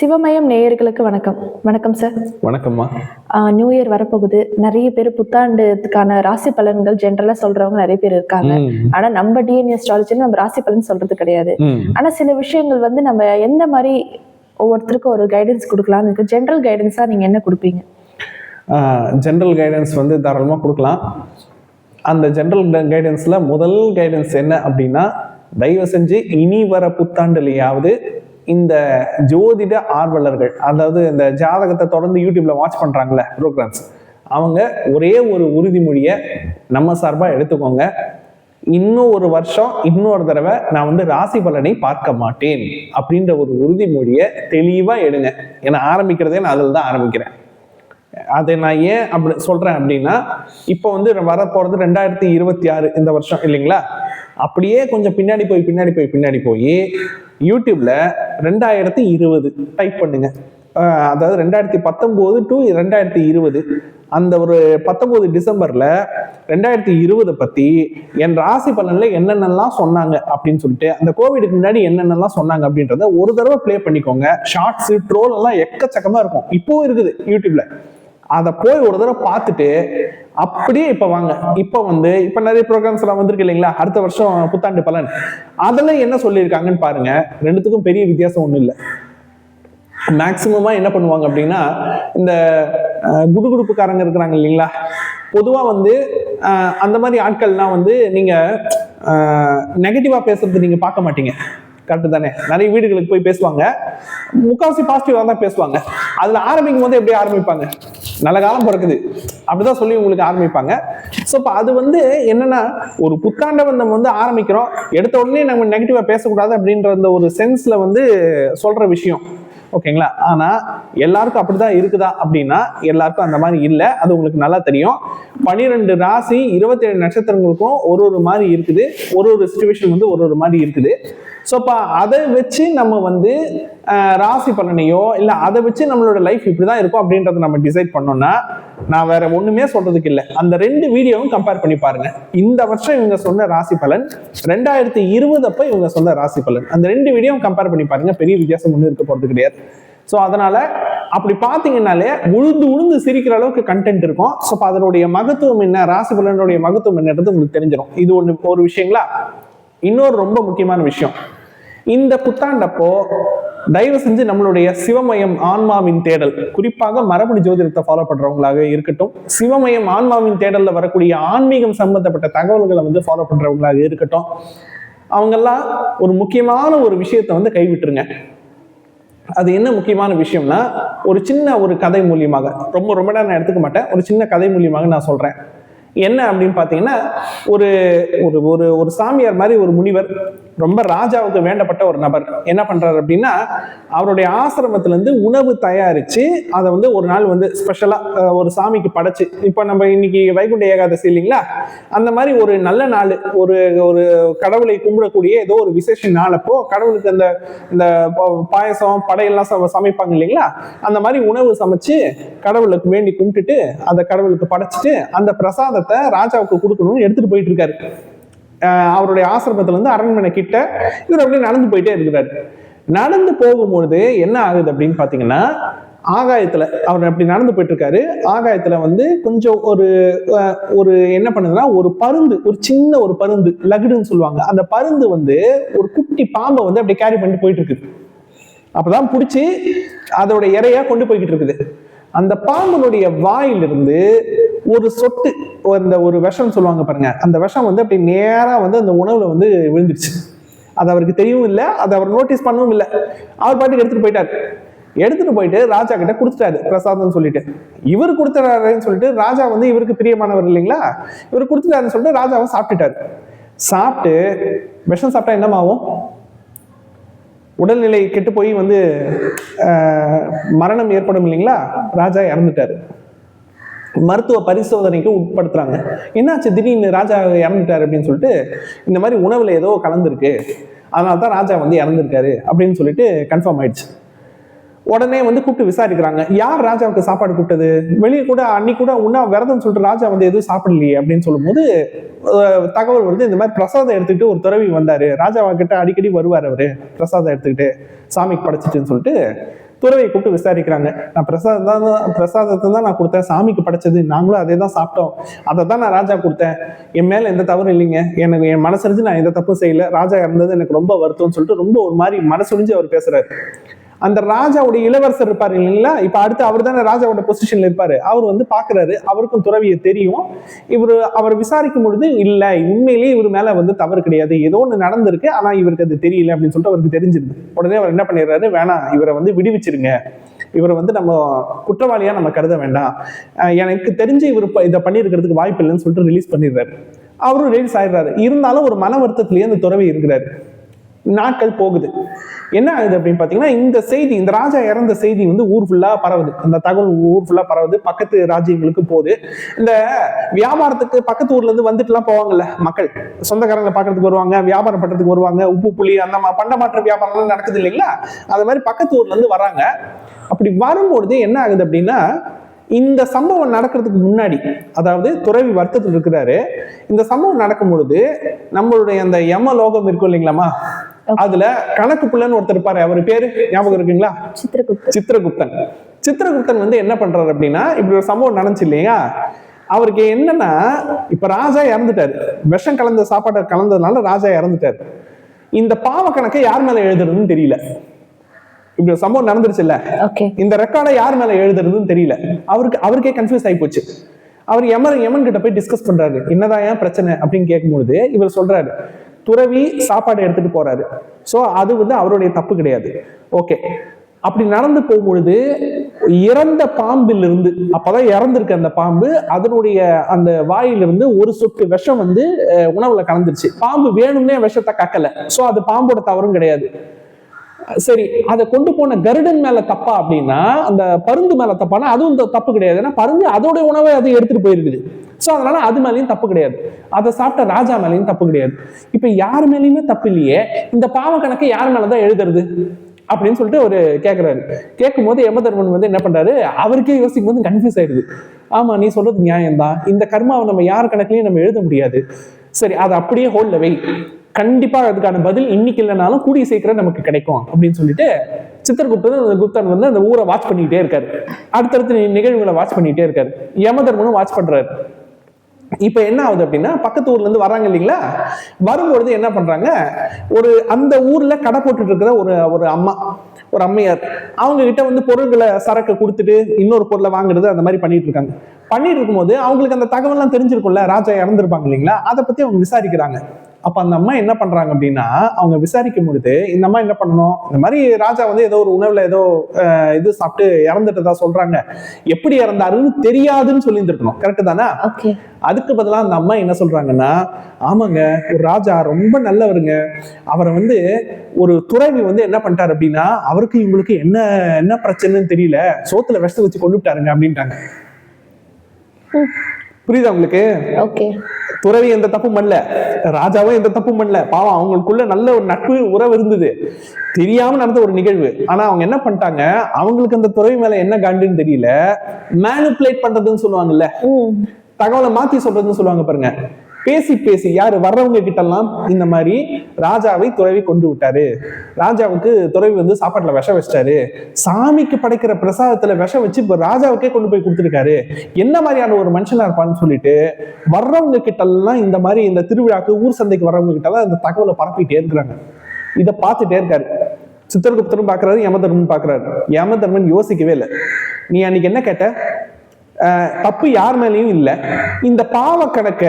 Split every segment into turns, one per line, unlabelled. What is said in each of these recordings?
சிவமயம் நேயர்களுக்கு வணக்கம். வணக்கம் சார்
வணக்கம்மா.
நியூ இயர் வரப்போகுது. நிறைய பேர் புத்தாண்டுக்கான ராசி பலன்கள் ஜென்ரலா சொல்றவங்க நிறைய பேர் இருக்காங்க. ஆனா நம்ம டிஎன்ஏ அஸ்ட்ராலஜில நம்ம ராசி பலன் சொல்றது கிடையாது. ஆனா சில விஷயங்கள் வந்து நம்ம எந்த மாதிரி ஒவ்வொருத்தருக்கும் ஒரு கைடன்ஸ் கொடுக்கலாம்னு இருக்கு? ஜென்ரல் கைடன்ஸா நீங்க என்ன கொடுப்பீங்க?
ஜென்ரல் கைடன்ஸ் வந்து தாராளமாக கொடுக்கலாம். அந்த ஜென்ரல் கைடன்ஸில் முதல் கைடன்ஸ் என்ன அப்படின்னா தயவு செஞ்சு இனி வர புத்தாண்டுலையாவது இந்த ஜோதிட ஆர்வலர்கள் அதாவது இந்த ஜாதகத்தை தொடர்ந்து யூடியூப்ல வாட்ச் பண்றாங்கல்ல ப்ரோக்ராம்ஸ் அவங்க ஒரே ஒரு உறுதிமொழியை நம்ம சார்பாக எடுத்துக்கோங்க. இன்னும் ஒரு வருஷம் இன்னொரு தடவை நான் வந்து ராசி பலனை பார்க்க மாட்டேன் அப்படின்ற ஒரு உறுதிமொழியை தெளிவாக எடுங்க. ஏன்னா ஆரம்பிக்கிறதே நான் அதில் தான் ஆரம்பிக்கிறேன். அதை நான் ஏன் அப்படி சொல்றேன் அப்படின்னா இப்போ வந்து வர போறது ரெண்டாயிரத்தி இருபத்தி ஆறு இந்த வருஷம் இல்லைங்களா? அப்படியே கொஞ்சம் பின்னாடி போய் பின்னாடி போய் பின்னாடி போய் யூடியூப்ல ரெண்டாயிரத்தி இருபது டைப் பண்ணுங்க. அதாவது ரெண்டாயிரத்தி பத்தொம்போது டு ரெண்டாயிரத்தி இருபது. அந்த ஒரு பத்தொம்போது டிசம்பர்ல ரெண்டாயிரத்தி இருபதை பத்தி என் ராசி பலன்ல என்னென்னலாம் சொன்னாங்க அப்படின்னு சொல்லிட்டு அந்த கோவிடுக்கு முன்னாடி என்னென்னலாம் சொன்னாங்க அப்படின்றத ஒரு தடவை ப்ளே பண்ணிக்கோங்க. ஷார்ட்ஸ் ட்ரோல் எல்லாம் எக்கச்சக்கமா இருக்கும். இப்போவும் இருக்குது யூடியூப்ல. அதை போய் ஒரு தடவை பார்த்துட்டு அப்படியே இப்ப வாங்க. இப்ப வந்து இப்ப நிறைய ப்ரோக்ராம்ஸ் எல்லாம் வந்திருக்கு இல்லைங்களா? அடுத்த வருஷம் புத்தாண்டு பலன். அதெல்லாம் என்ன சொல்லியிருக்காங்கன்னு பாருங்க. ரெண்டுத்துக்கும் பெரிய வித்தியாசம் ஒன்றும் இல்லை. மேக்சிமமா என்ன பண்ணுவாங்க அப்படின்னா இந்த குடுகுடுப்புக்காரங்க இருக்கிறாங்க இல்லைங்களா? பொதுவா வந்து அந்த மாதிரி ஆட்கள்லாம் வந்து நீங்க நெகட்டிவா பேசுறது நீங்க பார்க்க மாட்டீங்க. கரெக்டு தானே? நிறைய வீடுகளுக்கு போய் பேசுவாங்க. முக்காவாசி பாசிட்டிவா தான் பேசுவாங்க. அதுல ஆரம்பிக்கும் போது எப்படி ஆரம்பிப்பாங்க. நல்ல காலம் பிறக்குது. அப்படிதான் சொல்லி உங்களுக்கு ஆரம்பிப்பாங்க. ஸோ இப்போ அது வந்து என்னன்னா ஒரு புத்தாண்டை நம்ம வந்து ஆரம்பிக்கிறோம். எடுத்த உடனே நம்ம நெகட்டிவாக பேசக்கூடாது அப்படின்ற அந்த ஒரு சென்ஸ்ல வந்து சொல்ற விஷயம். ஓகேங்களா ஆனா எல்லாருக்கும் அப்படிதான் இருக்குதா அப்படின்னா எல்லாருக்கும் அந்த மாதிரி இல்லை. அது உங்களுக்கு நல்லா தெரியும். பனிரெண்டு ராசி இருபத்தேழு நட்சத்திரங்களுக்கும் ஒரு ஒரு மாதிரி இருக்குது. ஒரு ஒரு சுச்சுவேஷன் வந்து ஒரு ஒரு மாதிரி இருக்குது. ஸோ இப்போ அதை வச்சு நம்ம வந்து ராசி பலனையோ இல்லை அதை வச்சு நம்மளோட லைஃப் இப்படி தான் இருக்கும் அப்படின்றத நம்ம டிசைட் பண்ணோம்னா நான் வேற ஒன்றுமே சொல்றதுக்கு இல்லை. அந்த ரெண்டு வீடியோவும் கம்பேர் பண்ணி பாருங்க. இந்த வருஷம் இவங்க சொன்ன ராசி பலன் ரெண்டாயிரத்தி இருபது அப்போ இவங்க சொன்ன ராசி பலன். அந்த ரெண்டு வீடியோவும் கம்பேர் பண்ணி பாருங்க. பெரிய வித்தியாசம் ஒன்றும் இருக்க போகிறது கிடையாது. ஸோ அதனால அப்படி பார்த்தீங்கன்னாலே உழுந்து உழுந்து சிரிக்கிற அளவுக்கு கண்டென்ட் இருக்கும். ஸோ அப்போ அதனுடைய மகத்துவம் என்ன ராசி பலனுடைய மகத்துவம் என்னன்றது உங்களுக்கு தெரிஞ்சிடும் இது ஒன்று ஒரு விஷயங்களா? இன்னொரு ரொம்ப முக்கியமான விஷயம். இந்த புத்தாண்டப்போ தயவு செஞ்சு நம்மளுடைய சிவமயம் ஆன்மாவின் தேடல். குறிப்பாக மரபணி ஜோதிடத்தை ஃபாலோ பண்றவங்களாக இருக்கட்டும் சிவமயம் ஆன்மாவின் தேடல்ல வரக்கூடிய ஆன்மீகம் சம்பந்தப்பட்ட தகவல்களை வந்து ஃபாலோ பண்றவங்களாக இருக்கட்டும் அவங்கெல்லாம் ஒரு முக்கியமான ஒரு விஷயத்தை வந்து கைவிட்டுருங்க. அது என்ன முக்கியமான விஷயம்னா ஒரு சின்ன ஒரு கதை மூலியமாக ரொம்ப ரொம்ப நேரம் நான் எடுத்துக்க மாட்டேன் ஒரு சின்ன கதை மூலியமாக நான் சொல்றேன். என்ன அப்படின்னு பார்த்தீங்கன்னா ஒரு ஒரு ஒரு ஒரு சாமியார் மாதிரி ஒரு முனிவர் ரொம்ப ராஜாவுக்கு வேண்டப்பட்ட ஒரு நபர். என்ன பண்றாரு அப்படின்னா அவருடைய ஆசிரமத்திலேருந்து உணவு தயாரிச்சு அதை வந்து ஒரு நாள் வந்து ஸ்பெஷலாக ஒரு சாமிக்கு படைச்சு இப்போ நம்ம இன்னைக்கு வைகுண்ட ஏகாதசி இல்லைங்களா? அந்த மாதிரி ஒரு நல்ல நாள் ஒரு ஒரு கடவுளை கும்பிடக்கூடிய ஏதோ ஒரு விசேஷ நாளப்போ கடவுளுக்கு அந்த இந்த பாயசம் படையெல்லாம் சமைப்பாங்க இல்லைங்களா? அந்த மாதிரி உணவு சமைச்சு கடவுளுக்கு வேண்டி கும்பிட்டுட்டு அந்த கடவுளுக்கு படைச்சிட்டு அந்த பிரசாதத்தை ராஜாவுக்கு கொடுக்கணும்னு எடுத்துட்டு போயிட்டு இருக்காரு. அவருடைய ஆசிரமத்துல இருந்து அரண்மனை கிட்ட இவர் அப்படியே நடந்து போயிட்டே இருக்கிறாரு. நடந்து போகும்பொழுது என்ன ஆகுது அப்படின்னு பாத்தீங்கன்னா ஆகாயத்துல அவர் அப்படி நடந்து போயிட்டு இருக்காரு ஆகாயத்துல வந்து கொஞ்சம் ஒரு ஒரு என்ன பண்ணுதுன்னா ஒரு பருந்து ஒரு சின்ன ஒரு பருந்து லகுடுன்னு சொல்லுவாங்க. அந்த பருந்து வந்து ஒரு குட்டி பாம்பை வந்து அப்படியே கேரி பண்ணிட்டு போயிட்டு இருக்குது அப்பதான் பிடிச்சி அதோட இறையா கொண்டு போய்கிட்டு இருக்குது. அந்த பாம்பனுடைய வாயிலிருந்து ஒரு சொட்டு அந்த ஒரு விஷம்னு சொல்லுவாங்க பாருங்க. அந்த விஷம் வந்து அப்படி நேராக வந்து அந்த உணவுல வந்து விழுந்துருச்சு. அது அவருக்கு தெரியவும் இல்லை அதை அவர் நோட்டீஸ் பண்ணவும் இல்லை. அவர் பாட்டுக்கு எடுத்துட்டு போயிட்டாரு. எடுத்துட்டு போயிட்டு ராஜா கிட்ட கொடுத்துட்டாரு பிரசாதம்னு சொல்லிட்டு. இவர் கொடுத்துறாருன்னு சொல்லிட்டு ராஜா வந்து இவருக்கு பிரியமானவர் இல்லைங்களா? இவர் கொடுத்துட்டாருன்னு சொல்லிட்டு ராஜாவை சாப்பிட்டுட்டாரு. சாப்பிட்டு விஷம் சாப்பிட்டா என்னமாவும் உடல்நிலை கெட்டு போய் வந்து மரணம் ஏற்படும் இல்லைங்களா? ராஜா இறந்துட்டாரு. மருத்துவ பரிசோதனைக்கு உட்படுத்துறாங்க. என்னாச்சு? திடீர்னு ராஜா இறந்துட்டாரு அப்படின்னு சொல்லிட்டு இந்த மாதிரி உணவுல ஏதோ கலந்துருக்கு. அதனால தான் ராஜா வந்து இறந்துருக்காரு அப்படின்னு சொல்லிட்டு கன்ஃபார்ம் ஆயிடுச்சு. உடனே வந்து கூப்பிட்டு விசாரிக்கிறாங்க. யார் ராஜாவுக்கு சாப்பாடு கூப்பிட்டது? வெளியே கூட அன்னைக்கு கூட உண்ணா விரதம் சொல்லிட்டு ராஜா வந்து எதுவும் சாப்பிடலையே அப்படின்னு சொல்லும்போது தகவல் வந்து இந்த மாதிரி பிரசாதம் எடுத்துக்கிட்டு ஒரு துறவி வந்தாரு. ராஜாவா கிட்ட அடிக்கடி வருவார் அவரு பிரசாதம் எடுத்துக்கிட்டு சாமிக்கு படைச்சிட்டுன்னு சொல்லிட்டு துறவையை கூப்பிட்டு விசாரிக்கிறாங்க. நான் பிரசாதம் தான் பிரசாதத்தை தான் நான் கொடுத்தேன். சாமிக்கு படைச்சது. நாங்களும் அதே தான் சாப்பிட்டோம். அதை தான் நான் ராஜா கொடுத்தேன். என் மேல எந்த தவறும் இல்லைங்க. எனக்கு என் மனசரிஞ்சு நான் எந்த தப்பும் செய்யல. ராஜா இறந்தது எனக்கு ரொம்ப வருத்தம்னு சொல்லிட்டு ரொம்ப ஒரு மாதிரி மனசுரிஞ்சு அவர் பேசுறாரு. அந்த ராஜாவுடைய இளவரசர் இருப்பார் இல்லைங்களா? இப்ப அடுத்து அவர் தானே ராஜாவோட பொசிஷன்ல இருப்பாரு. அவர் வந்து பாக்குறாரு. அவருக்கும் துறவியை தெரியும். இவர் அவர் விசாரிக்கும் பொழுது இல்ல உண்மையிலேயே இவர் மேல வந்து தவறு கிடையாது. ஏதோ ஒண்ணு நடந்திருக்கு. ஆனா இவருக்கு அது தெரியல. அப்படின்னு சொல்லிட்டு அவருக்கு தெரிஞ்சிருது. உடனே அவர் என்ன பண்ணிடுறாரு? வேணாம் இவரை வந்து விடுவிச்சிருங்க. இவரை வந்து நம்ம குற்றவாளியா நம்ம கருத வேண்டாம். எனக்கு தெரிஞ்சு இவர் இதை பண்ணியிருக்கிறதுக்கு வாய்ப்பு இல்லைன்னு சொல்லிட்டு ரிலீஸ் பண்ணிடுறாரு. அவரும் ரிலீஸ் ஆயிடுறாரு. இருந்தாலும் ஒரு மன வருத்தத்திலேயே அந்த துறவி இருக்கிறாரு. நாட்கள் போகுது. என்ன ஆகுது அப்படின்னு பார்த்தீங்கன்னா இந்த செய்தி இந்த ராஜா இறந்த செய்தி வந்து ஊர் ஃபுல்லாக பரவுது. அந்த தகவல் ஊர் ஃபுல்லாக பரவுது. பக்கத்து ராஜ்யங்களுக்கு போகுது. இந்த வியாபாரத்துக்கு பக்கத்து ஊர்ல இருந்து வந்துட்டுலாம் போவாங்கல்ல மக்கள். சொந்தக்காரங்களை பார்க்கறதுக்கு வருவாங்க வியாபாரம் பண்றதுக்கு வருவாங்க உப்பு புளி அந்த மா- பண்டமாற்ற வியாபாரம்லாம் நடக்குது இல்லைங்களா? அது மாதிரி பக்கத்து ஊர்ல இருந்து வராங்க. அப்படி வரும்பொழுது என்ன ஆகுது அப்படின்னா இந்த சம்பவம் நடக்கிறதுக்கு முன்னாடி அதாவது துறவி வருத்தத்தில் இருக்கிறாரு இந்த சம்பவம் நடக்கும் பொழுது நம்மளுடைய அந்த யம லோகம் இருக்கும் இல்லைங்களாமா? அதுல கணக்கு புள்ளன்னு ஒருத்தர் இருப்பாரு. அவர் பேரு ஞாபகம் இருக்குங்களா?
சித்திரகுப்தர்
சித்திரகுப்தன். சித்திரகுப்தன் வந்து என்ன பண்றாரு அப்படின்னா இப்படி ஒரு சம்பவம் நடந்துச்சு இல்லையா? அவருக்கு என்னன்னா இப்ப ராஜா இறந்துட்டாரு. விஷம் கலந்த சாப்பாட்டை கலந்ததுனால ராஜா இறந்துட்டாரு. இந்த பாவ கணக்கை யார் மேல எழுதுறதுன்னு தெரியல. இப்படி ஒரு சம்பவம் நடந்துருச்சுல்ல
ஓகே
இந்த ரெக்கார்டை யார் மேல எழுதுறதுன்னு தெரியல. அவருக்கு அவருக்கே கன்ஃபியூஸ் ஆகி போச்சு. அவர் யமன் யமன் கிட்ட போய் டிஸ்கஸ் பண்றாரு. என்னதான் ஏன் பிரச்சனை அப்படின்னு கேட்கும்பொழுது இவர் சொல்றாரு துறவி சாப்பாடு எடுத்துட்டு போறாரு. ஸோ அது வந்து அவருடைய தப்பு கிடையாது. ஓகே அப்படி நடந்து போகும்பொழுது இறந்த பாம்பிலிருந்து அப்பதான் இறந்துருக்கு அந்த பாம்பு அதனுடைய அந்த வாயிலிருந்து ஒரு சொட்டு விஷம் வந்து உணவுல கலந்துருச்சு. பாம்பு வேணும்னே விஷத்தை கக்கல. ஸோ அது பாம்போட தவறும் கிடையாது. சரி அதை கொண்டு போன கருடன் மேல தப்பா அப்படின்னா அந்த பருந்து மேல தப்பானா அதுவும் தப்பு கிடையாது. ஏன்னா பருந்து அதோட உணவை அது எடுத்துட்டு போயிருக்குது. சோ அதனால அது மேலேயும் தப்பு கிடையாது. அதை சாப்பிட்ட ராஜா மேலேயும் தப்பு கிடையாது. இப்ப யார் மேலேயுமே தப்பு இல்லையே. இந்த பாவ கணக்கு யார் மேலதான் எழுதுறது? அப்படின்னு சொல்லிட்டு ஒரு கேட்குறாரு கேட்கும் போது யமதர்மன் வந்து என்ன பண்றாரு? அவருக்கே யோசிக்கும் போது கன்ஃபியூஸ் ஆயிடுது. ஆமா நீ சொல்றது நியாயம்தான். இந்த கர்மாவை நம்ம யார் கணக்குலயும் நம்ம எழுத முடியாது. சரி அதை அப்படியே ஹோல்ல வை. கண்டிப்பா அதுக்கான பதில் இன்னைக்கு இல்லைனாலும் கூடிய சீக்கிரம் நமக்கு கிடைக்கும் அப்படின்னு சொல்லிட்டு சித்திரகுப்தன் அந்த குப்தன் வந்து அந்த ஊரை வாட்ச் பண்ணிக்கிட்டே இருக்காரு. அடுத்தடுத்த நிகழ்வுகளை வாட்ச் பண்ணிக்கிட்டே இருக்காரு. யமதர்மனும் வாட்ச் பண்றாரு. இப்ப என்ன ஆகுது அப்படின்னா பக்கத்து ஊர்ல இருந்து வராங்க இல்லைங்களா? வரும்பொழுது என்ன பண்றாங்க? ஒரு அந்த ஊர்ல கடை போட்டுட்டு இருக்கிற ஒரு ஒரு அம்மா ஒரு அம்மையார் அவங்க கிட்ட வந்து பொருள்களை சரக்கு கொடுத்துட்டு இன்னொரு பொருளை வாங்குறது அந்த மாதிரி பண்ணிட்டு இருக்காங்க. பண்ணிட்டு இருக்கும்போது அவங்களுக்கு அந்த தகவல்லாம் தெரிஞ்சிருக்கும்ல ராஜா இறந்துருப்பாங்க இல்லைங்களா? அதை பத்தி அவங்க விசாரிக்கிறாங்க. அப்ப அந்த அம்மா என்ன பண்றாங்க அப்படின்னா அவங்க விசாரிக்கும் பொழுது இந்த அம்மா என்ன பண்ணணும்? இந்த மாதிரி ராஜா வந்து ஏதோ ஒரு உணவுல ஏதோ இது சாப்பிட்டு இறந்துட்டதா சொல்றாங்க. எப்படி இறந்தாருன்னு தெரியாதுன்னு சொல்லியிருந்திருக்கணும். கரெக்ட் தானே? அதுக்கு பதிலா அந்த அம்மா என்ன சொல்றாங்கன்னா ஆமாங்க ஒரு ராஜா ரொம்ப நல்லவருங்க. அவரை வந்து ஒரு துறவி வந்து என்ன பண்ணிட்டாரு அப்படின்னா அவருக்கு இவங்களுக்கு என்ன என்ன பிரச்சனைன்னு தெரியல. சோத்துல விஷத்தை வச்சு கொண்டு விட்டாருங்க அப்படின்ட்டாங்க புரியுதா உங்களுக்கு? துறவி எந்த தப்பும் பண்ணல. ராஜாவும் எந்த தப்பும் பண்ணல. பாவம் அவங்களுக்குள்ள நல்ல ஒரு நட்பு உறவு இருந்தது. தெரியாம நடந்த ஒரு நிகழ்வு. ஆனா அவங்க என்ன பண்ணிட்டாங்க? அவங்களுக்கு அந்த துறவி மேல என்ன காண்டுன்னு தெரியல. மேனிப்புலேட் பண்றதுன்னு சொல்லுவாங்கல்ல. தகவலை மாத்தி சொல்றதுன்னு சொல்லுவாங்க பாருங்க. பேசி பேசி யார் வர்றவங்க கிட்டெல்லாம் இந்த மாதிரி ராஜாவை துறவி கொண்டு விட்டாரு. ராஜாவுக்கு துறவி வந்து சாப்பாட்டில் விஷம் வச்சிட்டாரு. சாமிக்கு படைக்கிற பிரசாதத்தில் விஷம் வச்சு இப்போ ராஜாவுக்கே கொண்டு போய் கொடுத்துருக்காரு. என்ன மாதிரியான ஒரு மனுஷனாக இருப்பான்னு சொல்லிட்டு வர்றவங்க கிட்டெல்லாம் இந்த மாதிரி இந்த திருவிழாக்கு ஊர் சந்தைக்கு வர்றவங்க கிட்டலாம் இந்த தகவலை பரப்பிட்டே இருக்கிறாங்க. இதை பார்த்துட்டே இருக்காரு. சித்திரகுப்தரும் பார்க்குறாரு யமதர்மன் பார்க்குறாரு. யமதர்மன் யோசிக்கவே இல்லை. நீ அன்னைக்கு என்ன கேட்ட? தப்பு யார் மேலயும் இல்ல. இந்த பாவ கணக்க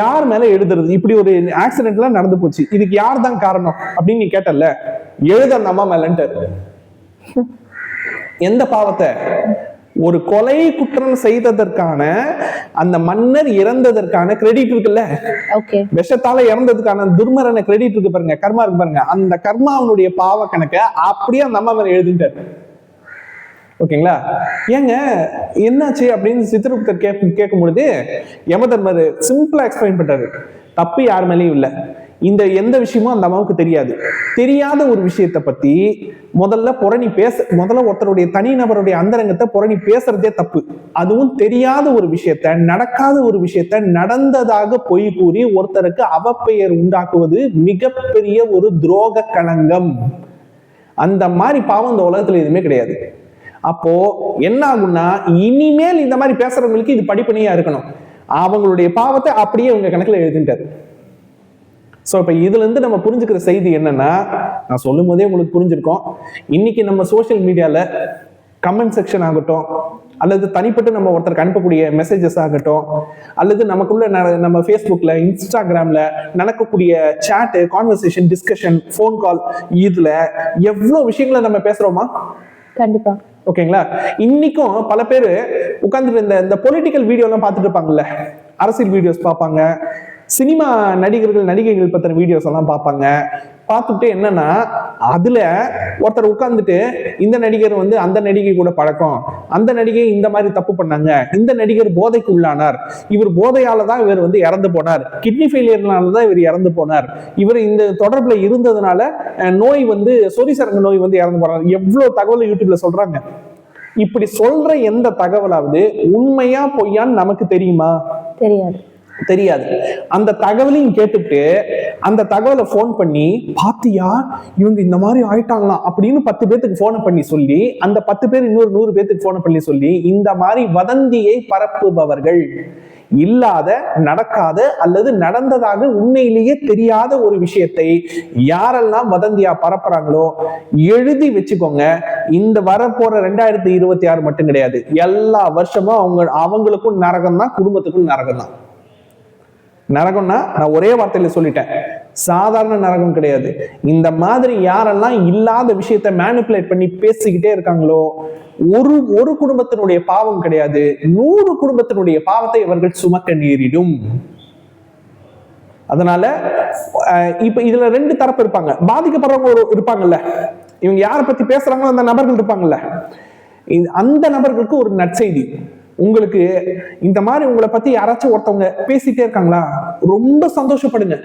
யார் மேல எழுதுறது? இப்படி ஒரு ஆக்சிடென்ட்லாம் நடந்து போச்சு. இதுக்கு யார் தான் காரணம்? அப்படின்னு நீ கேட்டல எழுத அந்த அம்மா மேலன்ட்டு. எந்த பாவத்தை? ஒரு கொலை குற்றம் செய்ததற்கான அந்த மன்னர் இறந்ததற்கான கிரெடிட் இருக்குல்ல? விஷத்தால இறந்ததுக்கான துர்மரண கிரெடிட் இருக்கு பாருங்க கர்மா இருக்கு பாருங்க. அந்த கர்மாவனுடைய பாவ கணக்க அப்படியே அந்த அம்மா மேல எழுதிட்டாரு ஓகேங்களா? ஏங்க என்னாச்சு அப்படின்னு சித்திரகுப்தர் கேட்க கேட்கும் பொழுது யமதர்மர் சிம்பிளா எக்ஸ்பிளைன் பண்றாரு. தப்பு யார் மேலேயும் இல்லை. இந்த எந்த விஷயமும் அந்த அம்மாவுக்கு தெரியாது. தெரியாத ஒரு விஷயத்தை பத்தி முதல்ல புரணி பேச முதல்ல ஒருத்தருடைய தனிநபருடைய அந்தரங்கத்தை புரணி பேசுறதே தப்பு. அதுவும் தெரியாத ஒரு விஷயத்த நடக்காத ஒரு விஷயத்த நடந்ததாக பொய் கூறி ஒருத்தருக்கு அவப்பெயர் உண்டாக்குவது மிகப்பெரிய ஒரு துரோக களங்கம். அந்த மாதிரி பாவம் இந்த உலகத்துல எதுவுமே கிடையாது. அப்போ என்ன ஆகும்னா இனிமேல் இந்த மாதிரி பேசுறவங்களுக்கு இது படிப்பணியா இருக்கணும். அவங்களுடைய பாவத்தை அப்படியே உங்க கணக்குல எழுதிட்டாரு. ஸோ இப்போ இதுல இருந்து நம்ம புரிஞ்சுக்கிற செய்தி என்னன்னா நான் சொல்லும் போதே உங்களுக்கு புரிஞ்சிருக்கோம். இன்னைக்கு நம்ம சோஷியல் மீடியால கமெண்ட் செக்ஷன் ஆகட்டும் அல்லது தனிப்பட்டு நம்ம ஒருத்தருக்கு அனுப்பக்கூடிய மெசேஜஸ் ஆகட்டும் அல்லது நமக்குள்ள ந- நம்ம ஃபேஸ்புக்கில் இன்ஸ்டாகிராமில் நடக்கக்கூடிய chat conversation discussion phone call இதில் எவ்வளோ விஷயங்களை நம்ம பேசுகிறோமா
கண்டிப்பா.
ஓகேங்களா? இன்னைக்கும் பல பேர் உட்காந்துட்டு இந்த இந்த பொலிட்டிக்கல் வீடியோலாம் பார்த்துட்டு இருப்பாங்கல்ல? அரசியல் வீடியோஸ் பார்ப்பாங்க. சினிமா நடிகர்கள் நடிகைகள் பற்றின வீடியோஸ் எல்லாம் பார்ப்பாங்க. பார்த்துட்டு என்னன்னா அதுல ஒருத்தர் உட்கார்ந்துட்டு இந்த நடிகர் வந்து அந்த நடிகை கூட பழக்கம். அந்த நடிகை இந்த மாதிரி தப்பு பண்ணாங்க. இந்த நடிகர் போதைக்கு உள்ளானார். இவர் போதையால தான் இவர் வந்து இறந்து போனார். கிட்னி ஃபெயிலியர்னால தான் இவர் இறந்து போனார். இவர் இந்த தொடர்புல இருந்ததுனால நோய் வந்து சொரிசரங்க நோய் வந்து இறந்து போனார். எவ்வளவு தகவல் யூடியூப்ல சொல்றாங்க? இப்படி சொல்ற எந்த தகவலாவது உண்மையா பொய்யான்னு நமக்கு தெரியுமா?
தெரியாது.
தெரியாது. அந்த தகவலையும் கேட்டுட்டு அந்த தகவலை ஃபோன் பண்ணி பாத்தியா இவங்க இந்த மாதிரி ஆயிட்டாங்களாம். அப்படின்னு பத்து பேத்துக்கு போனை பண்ணி சொல்லி அந்த பத்து பேர் இன்னொரு நூறு பேத்துக்கு போனை பண்ணி சொல்லி இந்த மாதிரி வதந்தியை பரப்புபவர்கள். இல்லாத நடக்காத அல்லது நடந்ததாக உண்மையிலேயே தெரியாத ஒரு விஷயத்தை யாரெல்லாம் வதந்தியா பரப்புறாங்களோ எழுதி வச்சுக்கோங்க. இந்த வரப்போற ரெண்டாயிரத்தி இருபத்தி ஆறு மட்டும் கிடையாது. எல்லா வருஷமும் அவங்க அவங்களுக்கும் நரகம் தான் குடும்பத்துக்கும் நரகம் தான் நரகம்னா நான் ஒரே வார்த்தையில சொல்லிட்டேன். சாதாரண நரகம் கிடையாது. இந்த மாதிரி யாரெல்லாம் இல்லாத விஷயத்த மேனிப்புலேட் பண்ணி பேசிக்கிட்டே இருக்காங்களோ ஒரு ஒரு குடும்பத்தினுடைய பாவம் கிடையாது. நூறு குடும்பத்தினுடைய பாவத்தை இவர்கள் சுமக்க நேரிடும். அதனால அஹ், இப்ப இதுல ரெண்டு தரப்பு இருப்பாங்க. பாதிக்கப்படுறவங்க ஒரு இருப்பாங்கல்ல. இவங்க யாரை பத்தி பேசுறாங்களோ அந்த நபர்கள் இருப்பாங்கல்ல. இது- அந்த நபர்களுக்கு ஒரு நற்செய்தி. உங்களுக்கு இந்த மாதிரி உங்களை பத்தி யாராச்சும் ஒருத்தவங்க பேசிட்டே இருக்காங்களா? ரொம்ப சந்தோஷப்படுங்க.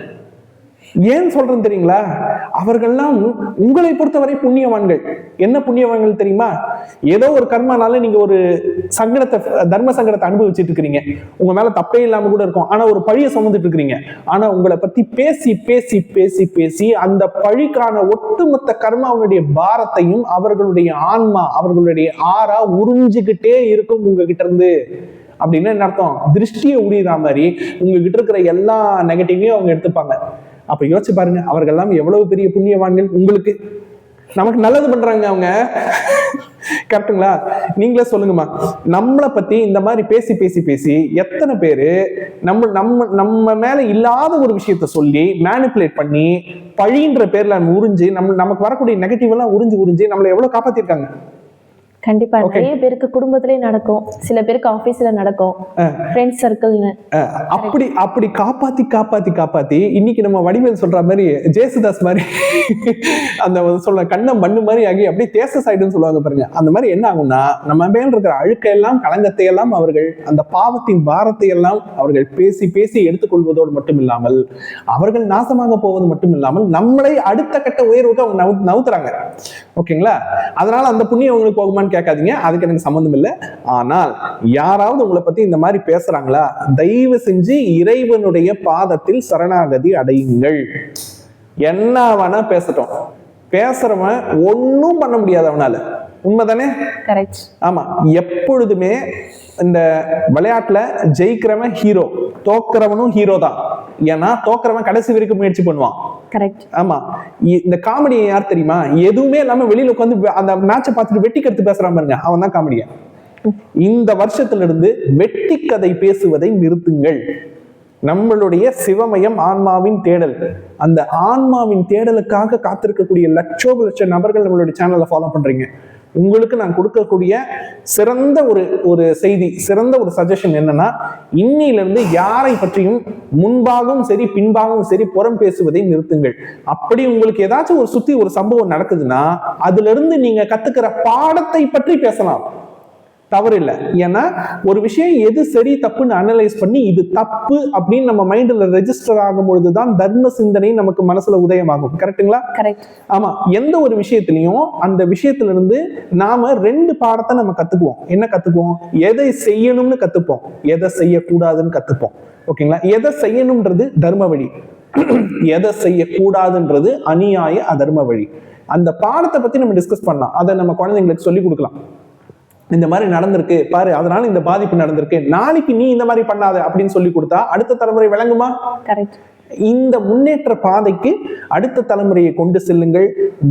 ஏன் சொல்றேன் தெரியுங்களா? அவர்கள்லாம் உங்களை பொறுத்தவரை புண்ணியவான்கள். என்ன புண்ணியவான்கள் தெரியுமா? ஏதோ ஒரு கர்மனால நீங்க ஒரு சங்கடத்தை தர்ம சங்கடத்தை அனுபவிச்சுட்டு இருக்கிறீங்க. உங்க மேல தப்பே இல்லாம கூட இருக்கும். ஆனா ஒரு பழிய சுமந்துட்டு இருக்கிறீங்க. ஆனா உங்களை பத்தி பேசி பேசி பேசி பேசி அந்த பழிக்கான ஒட்டுமொத்த கர்மாவுடைய பாரத்தையும் அவர்களுடைய ஆன்மா அவர்களுடைய ஆறா உறிஞ்சுக்கிட்டே இருக்கும் உங்ககிட்ட இருந்து அப்படின்னு என்ன அர்த்தம்? திருஷ்டியை உடையிற மாதிரி உங்ககிட்ட இருக்கிற எல்லா நெகட்டிவையும் அவங்க எடுத்துப்பாங்க. அப்ப யோசிச்சு பாருங்க அவர்கள் எல்லாம் எவ்வளவு பெரிய புண்ணியவான்கள் உங்களுக்கு? நமக்கு நல்லது பண்றாங்க அவங்க. கரெக்டுங்களா நீங்களே சொல்லுங்கம்மா. நம்மளை பத்தி இந்த மாதிரி பேசி பேசி பேசி எத்தனை பேரு நம்ம நம்ம நம்ம மேல இல்லாத ஒரு விஷயத்த சொல்லி மேனிப்புலேட் பண்ணி பழின்ற பேர்ல உறிஞ்சு நம்ம நமக்கு வரக்கூடிய நெகட்டிவ் எல்லாம் உறிஞ்சு உறிஞ்சு நம்மளை எவ்வளவு காப்பாத்திருக்காங்க?
கண்டிப்பா. நிறைய பேருக்கு குடும்பத்திலேயே நடக்கும். சில பேருக்கு ஆபீஸ்ல நடக்கும். ஃப்ரெண்ட்ஸ் சர்க்கிள்னு
அப்படி அப்படி காப்பாத்தி காப்பாத்தி காப்பாத்தி இன்னைக்கு நம்ம வடிவேல் சொல்ற மாதிரி ஜேசுதாஸ் மாதிரி அந்த சொல்ற கண்ணம் மண்ணு மாதிரி ஆகி அப்படியே தேச சைடுன்னு சொல்லுவாங்க பாருங்க. அந்த மாதிரி என்ன ஆகும்னா நம்ம மேல் இருக்கிற அழுக்கையெல்லாம் களங்கத்தை எல்லாம் அவர்கள் அந்த பாவத்தின் பாரத்தை எல்லாம் அவர்கள் பேசி பேசி எடுத்துக்கொள்வதோடு மட்டும் இல்லாமல் அவர்கள் நாசமாக போவது மட்டும் இல்லாமல் நம்மளை அடுத்த கட்ட உயர்வுக்கு அவங்க நவு நவுத்துறாங்க. ஓகேங்களா? அதனால அந்த புண்ணியம் உங்களுக்கு போகுமான்னு கேட்காதீங்க. அதுக்கு எனக்கு சம்மந்தம் இல்லை. ஆனால் யாராவது உங்களை பத்தி இந்த மாதிரி பேசுறாங்களா? தயவு செஞ்சு இறைவனுடைய பாதத்தில் சரணாகதி அடையுங்கள். என்ன வேணா பேசட்டும். பேசுறவன் ஒன்றும் பண்ண முடியாது அவனால உண்மைதானே ஆமா. எப்பொழுதுமே இந்த விளையாட்டுல ஜெயிக்கிறவன் ஹீரோ தோக்குறவனும் ஹீரோ தான். ஏன்னா தோக்குறவன் கடைசி வரைக்கும் முயற்சி பண்ணுவான்.
கரெக்ட்
ஆமா. இந்த காமெடி யார் தெரியுமா? எதுவுமே இல்லாம வெளியில உட்காந்து அந்த மேட்சை பார்த்துட்டு வெட்டி கருத்து பேசுறான் பாருங்க. அவன் தான் காமெடியன். இந்த வருஷத்துல இருந்து வெட்டி கதை பேசுவதை நிறுத்துங்கள். நம்மளுடைய சிவமயம் ஆன்மாவின் தேடல். அந்த ஆன்மாவின் தேடலுக்காக காத்திருக்கக்கூடிய லட்சோப லட்ச நபர்கள் நம்மளுடைய சேனலை ஃபாலோ பண்றீங்க. உங்களுக்கு நான் கொடுக்கக்கூடிய சிறந்த ஒரு ஒரு செய்தி சிறந்த ஒரு சஜஷன் என்னன்னா இன்னிலிருந்து யாரை பற்றியும் முன்பாகவும் சரி பின்பாகவும் சரி புறம் பேசுவதை நிறுத்துங்கள். அப்படி உங்களுக்கு ஏதாச்சும் ஒரு சுத்தி ஒரு சம்பவம் நடக்குதுன்னா அதுல இருந்து நீங்க கத்துக்கிற பாடத்தை பற்றி பேசலாம். தவறு இல்லை ஏன்னா ஒரு விஷயம் எது சரி தப்புன்னு அனலைஸ் பண்ணி இது தப்பு அப்படின்னு நம்ம மைண்ட்ல ரெஜிஸ்டர் ஆகும் பொழுதுதான் தர்ம சிந்தனை நமக்கு மனசுல உதயமாகும். கரெக்ட்டுங்களா
கரெக்ட்
ஆமா எந்த ஒரு விஷயத்திலையும் அந்த விஷயத்துல இருந்து நாம ரெண்டு பாடத்தை நம்ம கத்துக்குவோம். என்ன கத்துக்குவோம்? எதை செய்யணும்னு கத்துப்போம். எதை செய்யக்கூடாதுன்னு கத்துப்போம். ஓகேங்களா? எதை செய்யணும்ன்றது தர்ம வழி. எதை செய்யக்கூடாதுன்றது அநியாய அதர்ம வழி. அந்த பாடத்தை பத்தி நம்ம டிஸ்கஸ் பண்ணலாம். அதை நம்ம குழந்தைங்களுக்கு சொல்லி கொடுக்கலாம். இந்த மாதிரி நடந்திருக்கு பாரு அதனால இந்த பாதிப்பு நடந்திருக்கு. நாளைக்கு நீ இந்த மாதிரி பண்ணாத அப்படின்னு சொல்லி கொடுத்தா அடுத்த தலைமுறை விளங்குமா?
கரெக்ட்
இந்த முன்னேற்ற பாதைக்கு அடுத்த தலைமுறையை கொண்டு செல்லுங்கள்.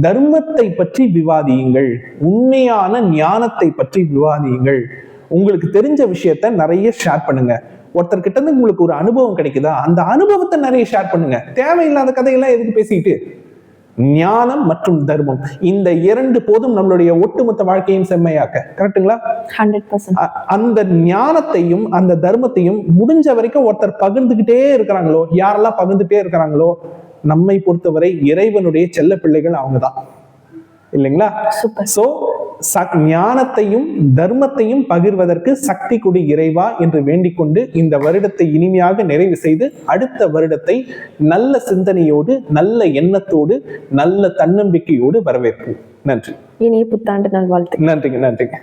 தர்மத்தை பற்றி விவாதியுங்கள். உண்மையான ஞானத்தை பற்றி விவாதியுங்கள். உங்களுக்கு தெரிஞ்ச விஷயத்த நிறைய ஷேர் பண்ணுங்க. ஒருத்தர்கிட்ட இருந்து உங்களுக்கு ஒரு அனுபவம் கிடைக்குதா? அந்த அனுபவத்தை நிறைய ஷேர் பண்ணுங்க. தேவையில்லாத கதையெல்லாம் எதுக்கு பேசிக்கிட்டு? ஞானம் மற்றும் தர்மம். இந்த இரண்டு போதும் நம்மளுடைய ஒட்டுமொத்த வாழ்க்கையும் செம்மையாக்க. அ- அந்த ஞானத்தையும் அந்த தர்மத்தையும் முடிஞ்ச வரைக்கும் ஒருத்தர் பகிர்ந்துகிட்டே இருக்கிறாங்களோ யாரெல்லாம் பகிர்ந்துட்டே இருக்கிறாங்களோ நம்மை பொறுத்தவரை இறைவனுடைய செல்ல பிள்ளைகள் அவங்கதான். இல்லைங்களா?
சூப்பர்.
சோ ச- ஞானத்தையும் தர்மத்தையும் பகிர்வதற்கு சக்தி கொடி இறைவா என்று வேண்டிக் கொண்டு இந்த வருடத்தை இனிமையாக நிறைவு செய்து அடுத்த வருடத்தை நல்ல சிந்தனையோடு நல்ல எண்ணத்தோடு நல்ல தன்னம்பிக்கையோடு வரவேற்போம். நன்றி.
இனிய புத்தாண்டு நல்வாழ்த்து
நன்றிங்க நன்றிங்க.